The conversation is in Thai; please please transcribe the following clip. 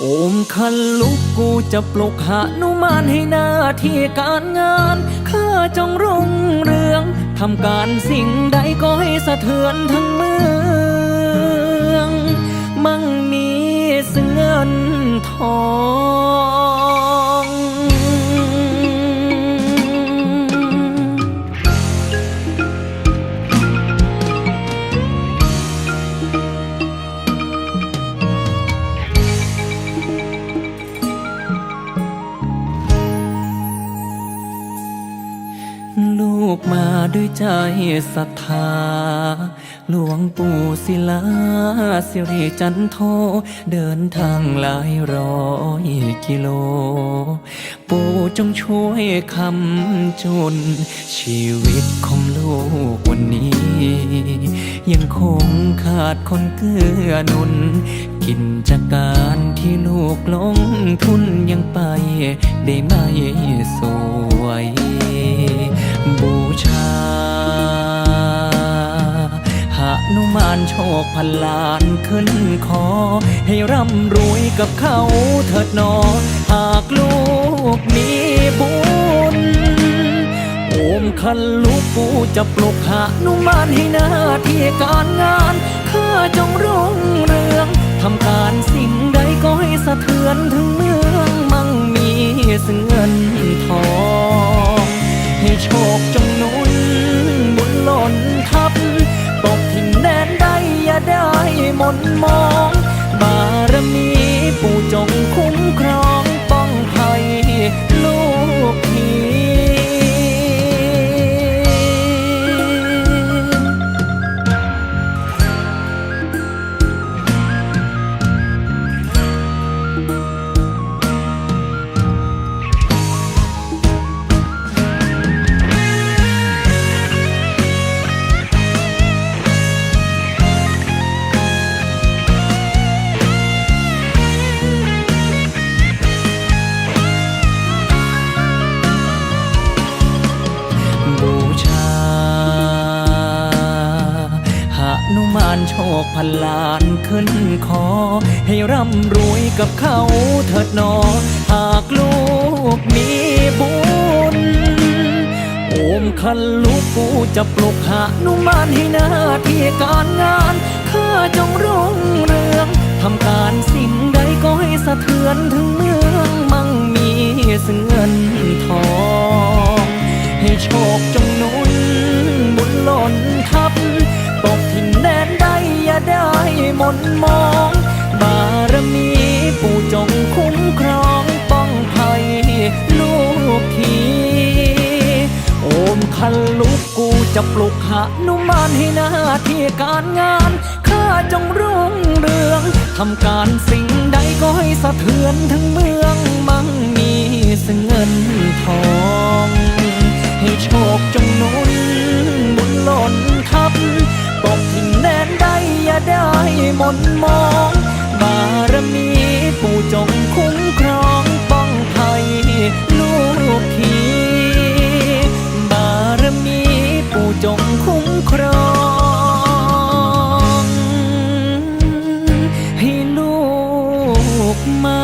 โอมคันลุกกูจะปลุกหานุมานให้หน้าที่การงานข้าจงรุ่งเรืองทำการสิ่งใดก็ให้สะเทือนทั้งเมือง มั่งมีซึ่งเงินทอง กมาด้วยใจศรัทธา หลวงปู่ศิลาสิริจันโท เดินทางหลายร้อยกิโล ปู่จงช่วยคำจุน ชีวิตของลูกวันนี้ ยังคงขาดคนเกื้อหนุน กิจการที่ลูกลงทุนยังไปได้ไม่สวย โชคพันล้านขึ้นคอ ให้ร่ำรวยกับเขาเถิดนอ หากลูกมีบุญโอมคันลูกปูจะปลุกหานุมานให้หน้าที่การงานข้าจงรุ่งเรืองทำการสิ่งใดก็ให้สะเทือนถึงเมืองมั่งมีซึ่งเงินทองให้โชคจง มนมอง บูชาหานุมานโชคพันล้านขึ้นคอ ให้ร่ำรวยกับเขาเถิดนอ หากลูกมีบุญโอมคันลูกกูจะปลุกหานุมานให้หน้าที่การงานข้าจงรุ่งเรือง มนมอง บารมีปู่จงคุ้มครองป้องภัยลูกทีโอมคันลูกกูจะปลุกหานุมานให้หน้าที่การงาน ข้าจงรุ่งเรืองทำการสิ่งใดก็ให้สะเทือนทั้งเมืองมั่งมีซึ่งเงินทอง นมอง บารมีปู่จงคุ้มครองป้องภัยลูกทีบารมีปู่จงคุ้มครอง ให้ลูกมา